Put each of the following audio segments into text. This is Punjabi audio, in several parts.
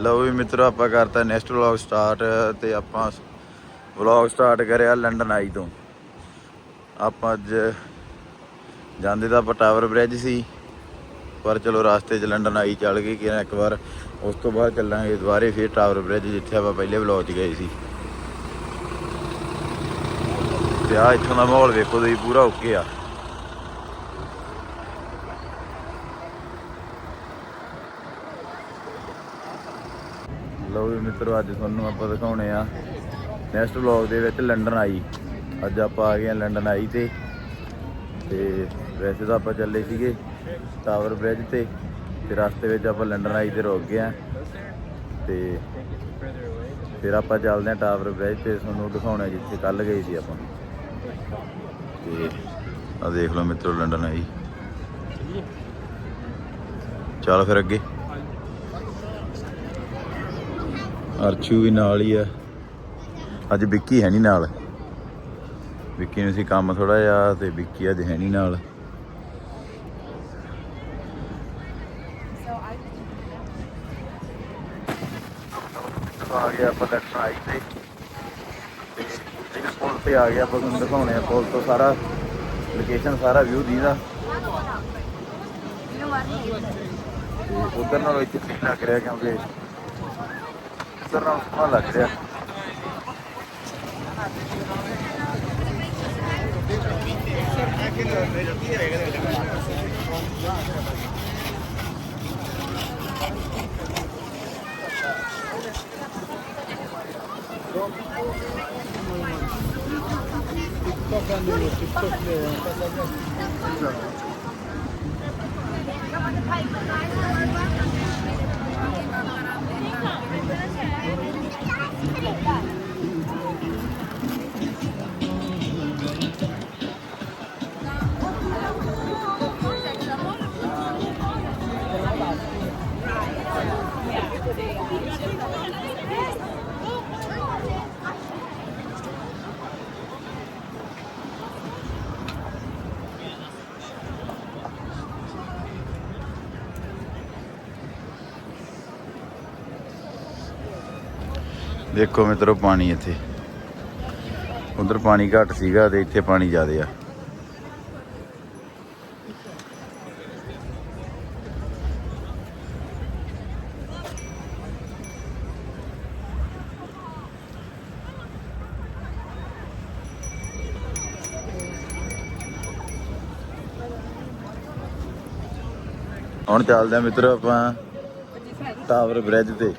ਲਓ ਵੀ ਮਿੱਤਰੋ, ਆਪਾਂ ਕਰਤਾ ਨੈਕਸਟ ਵਲੌਗ ਸਟਾਰਟ ਤੇ ਆਪਾਂ ਵਲੌਗ ਸਟਾਰਟ ਕਰਿਆ ਲੰਡਨ ਆਈ ਤੋਂ। ਆਪਾਂ ਅੱਜ ਜਾਂਦੇ ਤਾਂ ਆਪਾਂ ਟਾਵਰ ਬ੍ਰਿਜ ਸੀ, ਪਰ ਚਲੋ ਰਾਸਤੇ 'ਚ ਲੰਡਨ ਆਈ ਚੱਲ ਗਈ ਕਿ ਇੱਕ ਵਾਰ, ਉਸ ਤੋਂ ਬਾਅਦ ਚੱਲਾਂਗੇ ਦੁਬਾਰੇ ਫਿਰ ਟਾਵਰ ਬ੍ਰਿਜ ਜਿੱਥੇ ਆਪਾਂ ਪਹਿਲੇ ਵਲੌਗ 'ਚ ਗਏ ਸੀ। ਤੇ ਆ ਇੱਥੋਂ ਦਾ ਮਾਹੌਲ ਵੇਖੋ ਤੁਸੀਂ, ਪੂਰਾ ਓਕੇ ਆ। ਲਓ ਵੀ ਮਿੱਤਰੋ, ਅੱਜ ਤੁਹਾਨੂੰ ਆਪਾਂ ਦਿਖਾਉਣੇ ਆ ਨੈਕਸਟ ਵਲੌਗ ਦੇ ਵਿੱਚ ਲੰਡਨ ਆਈ। ਅੱਜ ਆਪਾਂ ਆ ਗਏ ਆ ਲੰਡਨ ਆਈ ਤੇ ਤੇ ਵੈਸੇ ਤਾਂ ਆਪਾਂ ਚੱਲੇ ਸੀਗੇ ਟਾਵਰ ਬ੍ਰਿਜ ਤੇ ਤੇ ਰਸਤੇ ਵਿੱਚ ਆਪਾਂ ਲੰਡਨ ਆਈ ਤੇ ਰੁਕ ਗਏ ਆ। ਤੇ ਫਿਰ ਆਪਾਂ ਚੱਲਦੇ ਆ ਟਾਵਰ ਬ੍ਰਿਜ ਤੇ, ਤੁਹਾਨੂੰ ਦਿਖਾਉਣਾ ਜਿੱਥੇ ਕੱਲ ਗਏ ਸੀ ਆਪਾਂ। ਤੇ ਆ ਦੇਖ ਲਓ ਮਿੱਤਰੋ, ਲੰਡਨ ਆਈ। ਚੱਲ ਫਿਰ ਅੱਗੇ। ਅਰਚੂ ਵੀ ਨਾਲ ਹੀ ਆ। ਅੱਜ ਵਿੱਕੀ ਹੈ ਨਹੀਂ ਨਾਲ। ਵਿੱਕੀ ਨੂੰ ਸੀ ਕੰਮ ਥੋੜਾ ਜਿਹਾ ਤੇ ਵਿੱਕੀ ਅੱਜ ਹੈ ਨਹੀਂ ਨਾਲ। ਆ ਗਿਆ ਆਪਾਂ ਆਈ ਤੇ। ਇੱਕ ਪੁਲ ਤੇ ਆ ਗਿਆ ਆਪਾਂ ਤੁਹਾਨੂੰ ਦਿਖਾਉਣੇ ਆ ਪੁਲ ਤੋਂ ਸਾਰਾ। ਲੋਕੇਸ਼ਨ ਸਾਰਾ ਵਿਊ ਦੀਦਾ ਉਧਰ ਨਾਲੋਂ ਇੱਥੇ ਠੀਕ ਲੱਗ ਰਿਹਾ ਕਿਉਂਕਿ ਉਧਰ ਨਾਲੋਂ ਸੋਹਣਾ ਲੱਗ ਰਿਹਾ ਦੇਖੋ ਮਿੱਤਰੋ ਪਾਣੀ ਇੱਥੇ। ਉਧਰ ਪਾਣੀ ਘੱਟ ਸੀਗਾ ਤੇ ਇੱਥੇ ਪਾਣੀ ਜ਼ਿਆਦਾ ਆ। ਹੁਣ ਚੱਲਦੇ ਆ ਮਿੱਤਰੋ ਆਪਾਂ ਟਾਵਰ ਬ੍ਰਿਜ ਤੇ।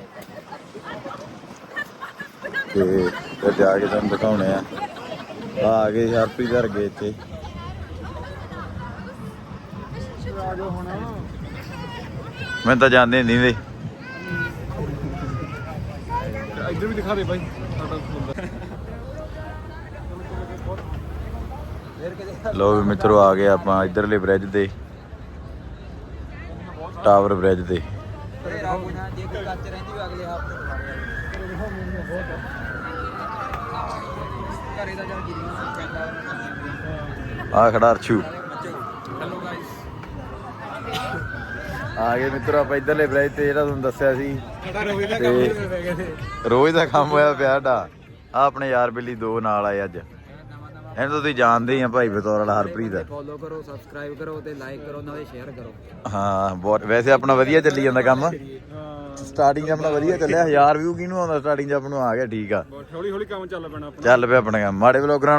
ਤੇ ਫਿਰ ਜਾ ਕੇ ਤੁਹਾਨੂੰ ਦਿਖਾਉਣੇ ਆ। ਆ ਆ ਗਏ ਹਰਪੀ ਘਰ ਗਏ ਇੱਥੇ। ਮੈਂ ਤਾਂ ਜਾਂਦੇ ਨਹੀਂ ਵੇ। ਇੱਧਰ ਵੀ ਦਿਖਾ ਦੇ ਮੁੰਡਾ ਲੋ ਵੀ ਮਿੱਤਰੋ ਆ ਗਏ ਆਪਾਂ ਇਧਰਲੇ ਬ੍ਰਿਜ ਤੇ। ਟਾਵਰ ਬ੍ਰਿਜ ਤੇ। ਘਰੇ ਦਾ ਆ ਖੜਾ ਹੈਲੋ ਗਾਇਸ ਆ ਗਏ ਮਿੱਤਰੋ ਆਪਾਂ ਇਧਰਲੇ ਬ੍ਰਿਜ ਤੇ ਜਿਹੜਾ ਤੁਹਾਨੂੰ ਦੱਸਿਆ ਸੀ। ਸਾਡਾ ਰੋਈ ਦਾ ਤੇ ਕੰਮ ਪੈ ਗਿਆ ਤੇ ਰੋਜ਼ ਦਾ ਕੰਮ ਹੋਇਆ ਪਿਆ ਡਾ ਆ ਆਪਣੇ ਯਾਰ ਬੇਲੀ ਦੋ ਨਾਲ ਆਏ ਅੱਜ। ਇਹਨੂੰ ਤਾਂ ਤੁਸੀਂ ਜਾਣਦੇ ਹੀ ਆ ਭਾਈ ਬਤੌਰ ਵਾਲਾ ਹਰਪ੍ਰੀਤ। ਫੋਲੋ ਕਰੋ ਸਬਸਕ੍ਰਾਈਬ ਕਰੋ ਤੇ ਲਾਈਕ ਕਰੋ ਨਾਲੇ ਸ਼ੇਅਰ ਕਰੋ। ਹਾਂ ਬਹੁਤ ਵੈਸੇ ਆਪਣਾ ਵਧੀਆ ਚੱਲੀ ਜਾਂਦਾ ਕੰਮ। ਸਟਾਰਟਿੰਗ ਆਪਣਾ ਵਧੀਆ ਚੱਲਿਆ 1000 ਵਿਊ ਕਿਹਨੂੰ ਆਉਂਦਾ ਸਟਾਰਟਿੰਗ 'ਚ? ਆਪ ਨੂੰ ਆ ਗਿਆ ਠੀਕ ਆ। ਬਹੁਤ ਹੌਲੀ ਹੌਲੀ ਕੰਮ ਚੱਲ ਪੈਣਾ ਆਪਣਾ। ਚੱਲ ਪਿਆ ਆਪਣਾ ਕੰਮ। ਮਾੜੇ ਬਲੌਗਰਾਂ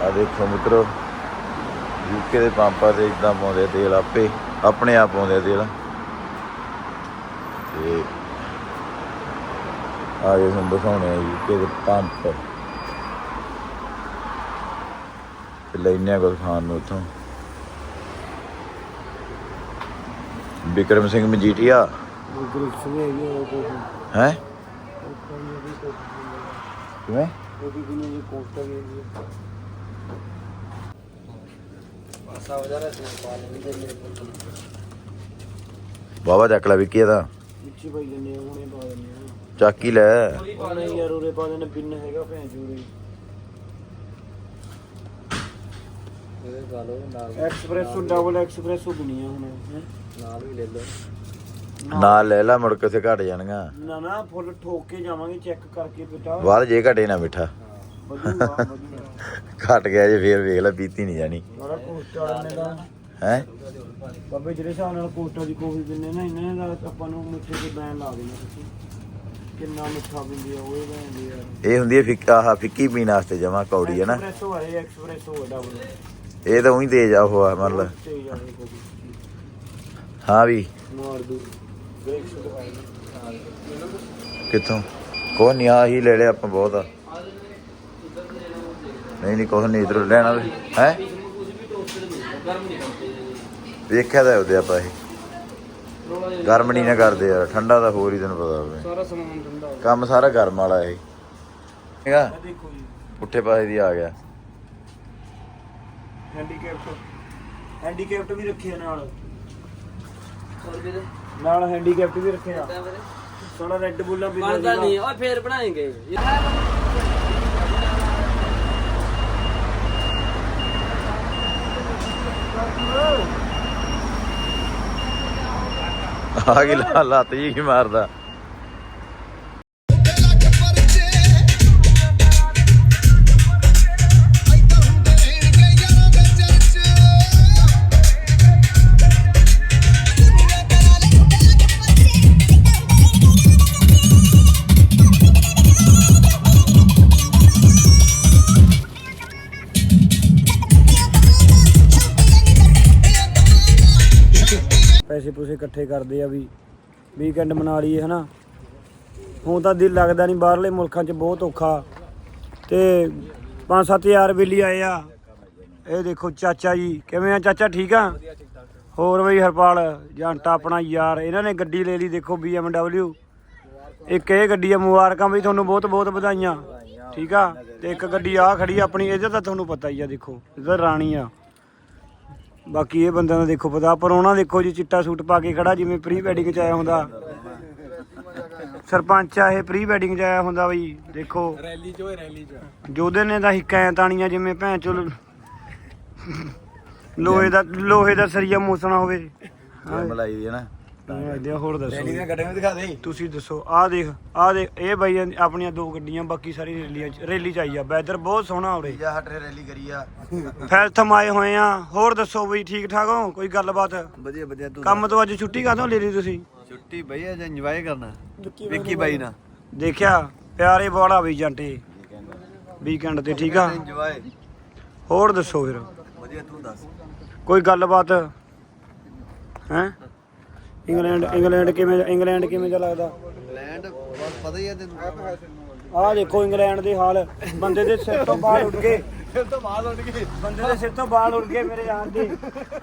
ਆ ਦੇਖੋ ਮਿੱਤਰੋ ਯੂਕੇ ਦੇ ਪੰਪਾਂ ਤੇ ਇਦਾਂ ਪਾਉਂਦੇ ਤੇਲ ਆਪੇ ਆਪਣੇ ਆਪ ਪਾਉਂਦੇ ਤੇਲ। ਤੇ ਆ ਇਹ ਤੁਹਾਨੂੰ ਦਿਖਾਉਣੇ ਆ ਯੂਕੇ ਦੇ ਪੰਪ। ਤੇ ਆ ਕੁਝ ਖਾਣ ਨੂੰ ਉੱਥੋਂ। ਵਿਕਰਮ ਸਿੰਘ ਮਜੀਠੀਆ? ਗਰੁੱਪ ਸੁਣੇ ਹੈਗੇ ਉਹ ਕੋਈ ਹੈ? ਕੋਈ ਕਿਵੇਂ? ਉਹ ਵੀ ਕਿਨੇ ਜੀ ਕੋਸਟਾ ਵੀ ਹੈਗੀ ਪਾਸਾ ਹੋ ਜਾ ਰਿਹਾ ਸੀ ਪਾ ਲੈਂਦੇ ਮੇਰੇ ਬਾਬਾ ਚੱਕ ਲੈ ਵਿੱਕੀ ਇਹਦਾ ਵਿੱਚੀ ਪਾਈ ਜੰਨੇ ਹੁਣੇ ਪਾ ਦਿੰਦੇ ਆ। ਚੱਕ ਹੀ ਲੈ। ਉਹ ਨਹੀਂ ਯਾਰ ਉਰੇ ਪਾ ਦੇਣੇ ਪਿੰਨ ਹੈਗਾ ਭੈਣ ਚੂਰੇ ਇਹ ਗਾਲੋ ਨਾਲ ਐਕਸਪ੍ਰੈਸੋ ਡਬਲ ਐਕਸਪ੍ਰੈਸੋ ਬਣੀ ਆ ਹੁਣ ਹੈਂ। ਨਾਲ ਵੀ ਲੈ ਲਓ। ਨਾਲ ਲੈ ਲੈ ਮੁੜ ਕੇ ਉੱਥੇ ਘਟ ਜਾਣਗਾ ਨਾ ਨਾ ਫੁੱਲ ਠੋਕ ਕੇ ਜਾਵਾਂਗੇ ਚੈੱਕ ਕਰਕੇ ਬੇਟਾ। ਬਾਅਦ ਜੇ ਘਟੇ ਨਾ ਮਿੱਠਾ। ਵਧੂਗਾ ਵਧੂਗਾ। ਘਟ ਗਿਆ ਜੇ ਫੇਰ ਵੇਖ ਲੈ ਪੀਤੀ ਨਹੀਂ ਜਾਣੀ। ਸਾਰਾ ਕੋਸਟ ਵਾਲੇ ਨੇ ਦਾ। ਹੈ? ਬਾਬੇ ਜਿਹੜੇ ਹਿਸਾਬ ਨਾਲ ਕੋਸਟਾ ਦੀ ਕੋਫੀ ਪੀਂਦੇ ਨਾ ਇਹਨਾਂ ਦਾ ਆਪਾਂ ਨੂੰ ਮਿੱਠੇ ਤੇ ਬੈਨ ਲਾ ਦੇਣਾ ਤੁਸੀਂ। ਕਿੰਨਾ ਮਿੱਠਾ ਪੀਂਦੀ ਆ ਉਹ ਇਹ ਬੈਨ ਯਾਰ ਇਹ ਹੁੰਦੀ ਹੈ ਫਿੱਕ ਆਹ ਫਿੱਕੀ ਪੀਣ ਵਾਸਤੇ ਜਮਾ ਕੌੜੀ ਹੈ ਨਾ? ਐਕਸਪ੍ਰੈਸੋ ਹੈ ਐਕਸਪ੍ਰੈਸੋ ਹੈ ਡਬਲ ਇਹ ਤਾਂ ਉਹੀ ਤੇਜ਼ ਆ ਉਹ ਆ ਮਤਲਬ। ਤੇ ਕੋਫੀ ਹਾਂ ਵੀ। ਦੂ ਕਿੱਥੋਂ? ਕੋਈ ਨਹੀਂ ਆ ਹੀ ਲੈ ਲਿਆ ਆਪਾਂ ਬਹੁਤ। ਆ ਨਹੀਂ ਨਹੀਂ ਕੁਛ ਨਹੀਂ ਇਧਰੋਂ ਲੈਣਾ ਵੀ ਹੈ? ਵੇਖਿਆ ਤਾਂ ਉਹਦੇ ਆਪਾਂ ਇਹ। ਗਰਮ ਨਹੀਂ ਨਾ ਕਰਦੇ ਯਾਰ ਠੰਡਾ ਤਾਂ ਹੋਰ ਹੀ ਤੈਨੂੰ ਪਤਾ ਹੋਵੇ। ਸਾਰਾ ਸਮਾਨ ਠੰਡਾ ਕੰਮ ਸਾਰਾ ਗਰਮ ਵਾਲਾ ਇਹ। ਹੈਗਾ ਦੇਖੋ ਜੀ। ਪੁੱਠੇ ਪਾਸੇ ਦੀ ਆ ਗਿਆ। ਹੈਂਡੀਕੈਪਟ ਹੈਂਡੀਕੈਪਟ ਵੀ ਰੱਖਿਆ ਨਾਲ। ਨਾਲ ਹੈਂਡੀਕੈਪਟ ਵੀ ਰੱਖਿਆ ਸਾਡਾ ਰੈੱਡ ਬੁੱਲਾਂ ਪੀਂਦਾ ਬਣਦਾ ਸੀਗਾ। ਨਹੀਂ ਓਏ ਫੇਰ ਬਣਾਏਗੇ। ਆ ਲਾ- ਲੱਤ ਜੀ ਕੀ ਮਾਰਦਾ। ਪੈਸੇ ਪੂਸੇ ਇਕੱਠੇ ਕਰਦੇ ਆ ਵੀ ਵੀਕਐਂਡ ਮਨਾ ਲਈਏ, ਹਨਾ। ਹੁਣ ਤਾਂ ਦਿਲ ਲੱਗਦਾ ਨਹੀਂ ਬਾਹਰਲੇ ਮੁਲਕਾਂ 'ਚ ਬਹੁਤ ਔਖਾ। ਤੇ 5-7000 ਬਿੱਲੀ ਆਏ ਆ। ਇਹ ਦੇਖੋ ਚਾਚਾ ਜੀ, ਕਿਵੇਂ ਆ ਚਾਚਾ, ਠੀਕ ਆ? ਹੋਰ ਬਈ ਹਰਪਾਲ, ਜੰਟਾ ਆਪਣਾ ਯਾਰ, ਇਹਨਾਂ ਨੇ ਗੱਡੀ ਲੈ ਲਈ, ਦੇਖੋ BMW ਇੱਕ ਇਹ ਗੱਡੀ ਆ, ਮੁਬਾਰਕਾਂ ਬਈ ਤੁਹਾਨੂੰ ਬਹੁਤ ਬਹੁਤ ਵਧਾਈਆਂ। ਠੀਕ ਆ? ਤੇ ਇੱਕ ਗੱਡੀ ਆ ਖੜੀ ਆਪਣੀ, ਇਹਦਾ ਤਾਂ ਤੁਹਾਨੂੰ ਪਤਾ ਹੀ ਆ, ਦੇਖੋ, ਇਹਦਾ ਰਾਣੀ ਆ। ਬਾਕੀ ਇਹ ਬੰਦਿਆਂ ਦਾ ਦੇਖੋ ਪਤਾ ਪਰ ਉਹਨਾਂ ਦੇਖੋ ਜੀ ਚਿੱਟਾ ਸੂਟ ਪਾ ਕੇ ਖੜਾ ਜਿਵੇਂ ਪ੍ਰੀ ਵੈਡਿੰਗ ਚ ਆਇਆ ਹੁੰਦਾ। ਸਰਪੰਚ ਆ ਇਹ ਪ੍ਰੀ ਵੈਡਿੰਗ ਚ ਆਇਆ ਹੁੰਦਾ ਬਈ ਦੇਖੋ। ਰੈਲੀ ਚ ਓਏ ਰੈਲੀ ਚ। ਜੋਧੇ ਨੇ ਤਾਂ ਹਿੱਕਾਂ ਐਂ ਤਾਣੀਆਂ ਜਿਵੇਂ ਭੈਣ ਚੋ ਲੋਹੇ ਦਾ ਲੋਹੇ ਦਾ ਸਰੀਆ ਮੋਸਣਾ ਹੋਵੇ। ਮਲਾਈ ਦੀ ਹੈ ਨਾ। ਇਹਦੇ ਹੋਰ ਦੱਸੋ। ਗੱਡੀਆਂ ਦਿਖਾ ਦੇ ਤੁਸੀਂ ਦੱਸੋ ਆਹ ਦੇਖ ਆਹ ਦੇਖ ਇਹ ਬਾਈ ਆਪਣੀਆਂ ਦੋ ਗੱਡੀਆਂ ਬਾਕੀ ਸਾਰੀ ਰੈਲੀਆਂ ਚ ਰੈਲੀ ਚ ਆਈ ਆ। ਵੈਦਰ ਬਹੁਤ ਸੋਹਣਾ ਉਰੇ। ਜਾ ਹਟਰੇ ਰੈਲੀ ਕਰੀ ਆ। ਫੈਲਥਮ ਆਏ ਹੋਏ ਆ। ਹੋਰ ਦੱਸੋ ਬਈ ਠੀਕ ਠਾਕ ਹੋ? ਕੋਈ ਗੱਲਬਾਤ? ਵਧੀਆ ਵਧੀਆ ਤੂੰ ਕੰਮ ਤੋਂ ਅੱਜ ਛੁੱਟੀ ਕਾਹਤੋਂ ਲੈ ਲਈ ਤੁਸੀਂ? ਛੁੱਟੀ ਬਈ ਅੱਜ ਇੰਜੋਏ ਕਰਨਾ। ਵਿੱਕੀ ਬਾਈ ਨਾਲ। ਦੇਖਿਆ ਪਿਆਰੇ ਬੋਲਾ ਵੀ ਜਾਂਟੇ। ਵੀਕਐਂਡ ਤੇ ਠੀਕ ਆ? ਇੰਜੋਏ ਹੋਰ ਦੱਸੋ ਫਿਰ। ਵਧੀਆ ਤੂੰ ਦੱਸ। ਕੋਈ ਗੱਲਬਾਤ? ਹੈ? ਇੰਗਲੈਂਡ ਇੰਗਲੈਂਡ ਕਿਵੇਂ ਇੰਗਲੈਂਡ ਕਿਵੇਂ ਦਾ ਲੱਗਦਾ? ਲੈਂਡ ਬਸ ਪਤਾ ਹੀ ਹੈ ਤੈਨੂੰ। ਆਹ ਦੇਖੋ ਇੰਗਲੈਂਡ ਦੇ ਹਾਲ। ਬੰਦੇ ਦੇ ਸਿਰ ਤੋਂ ਬਾਲ ਉੱਡ ਗਏ ਫਿਰ ਤੋਂ ਬਾਅਦ ਉੱਡ ਗਈ ਬੰਦੇ ਦੇ ਸਿਰ ਤੋਂ ਬਾਲ ਉੱਡ ਗਏ ਮੇਰੇ ਯਾਰ ਦੇ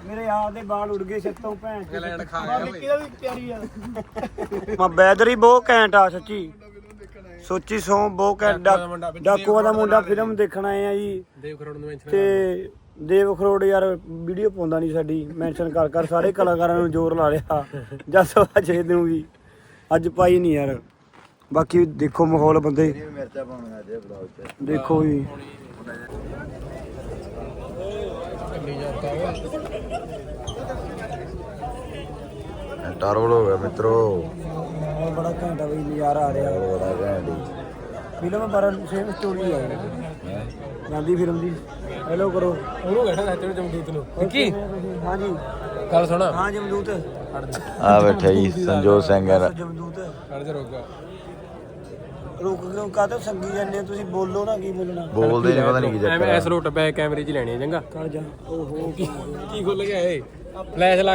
ਮੇਰੇ ਯਾਰ ਦੇ ਬਾਲ ਉੱਡ ਗਏ ਸਿਰ ਤੋਂ ਭੈਣ। ਇੰਗਲੈਂਡ ਖਾ ਵਿੱਕੀ ਦਾ ਵੀ ਪਿਆਰੀ ਆ। ਮਾ ਵੈਦਰ ਹੀ ਬਹੁਤ ਘੈਂਟ ਆ ਸੱਚੀ। ਸੋਚੀ ਸੋ ਬਹੁਤ ਘੈਂਟ। ਡਾਕੂਆਂ ਦਾ ਮੁੰਡਾ ਫਿਲਮ ਦੇਖਣ ਆਏ ਆ ਜੀ। ਦੇਵ ਕਰੋੜ ਨੂੰ ਮੈਂਸ਼ਨ ਤੇ ਦੇਵ ਖਰੋੜ ਯਾਰ ਵੀਡੀਓ ਪਾਉਂਦਾ ਨਹੀਂ ਸਾਡੀ ਮੈਂਸ਼ਨ ਕਰ ਕਰ ਸਾਰੇ ਕਲਾਕਾਰਾਂ ਨੂੰ ਜ਼ੋਰ ਲਾ ਰਿਹਾ ਜਸ ਅਜੇ ਨੂੰ ਵੀ ਅੱਜ ਪਾਈ ਨਹੀਂ ਯਾਰ। ਬਾਕੀ ਦੇਖੋ ਮਾਹੌਲ ਬੰਦੇ। ਮਿਰਚਾ ਪਾਉਣਾ ਅੱਜ ਬਲੌਗ ਚ ਦੇਖੋ ਜੀ ਟਰਬਲ ਹੋ ਗਿਆ ਮਿੱਤਰੋ। ਬੜਾ ਘੈਂਟਾ ਬਈ ਨਜ਼ਾਰਾ ਆ ਰਿਹਾ। ਬੜਾ ਘੈਂਟ ਫਿਲਮ ਪਰ ਸੇਮ ਸਟੋਰੀ ਆ। ਗਾਂਧੀ ਫਿਲਮ ਦੀ। ਹੈਲੋ ਕਰੋ। ਉਹਨੂੰ ਬੈਠਾ ਸੱਚ ਵਿੱਚ ਜਮਦੂਤ ਨੂੰ। ਵਿੱਕੀ ਹਾਂਜੀ। ਗੱਲ ਸੁਣਾ। ਹਾਂ ਜਮਦੂਤ ਆ ਬੈਠਾ ਜੀ ਸੰਜੋਤ ਸਿੰਘ ਯਾਰ। ਜਮਦੂਤ ਖੜ ਜਾ ਰੋਗਾ ਰੁਕ ਕਿਉਂ ਕਾਹਤੋਂ ਸੰਗੀ ਜਾਂਦੇ ਹੋ? ਤੁਸੀਂ ਬੋਲੋ ਨਾ ਕੀ ਬੋਲਣਾ। ਬੋਲਦੇ ਨਹੀਂ ਪਤਾ ਨਹੀਂ ਕੀ ਚੱਕਰ ਐਵੇਂ ਆ। ਐਸ ਰੋਟ ਬੈ ਕੈਮਰੇ 'ਚ ਲੈਣੀ ਹੈ ਚੰਗਾ। ਕਰ ਜਾ। ਓਹੋ ਕੀ ਖੁੱਲ ਗਿਆ ਏ? ਫਲੈਸ਼ ਲਾ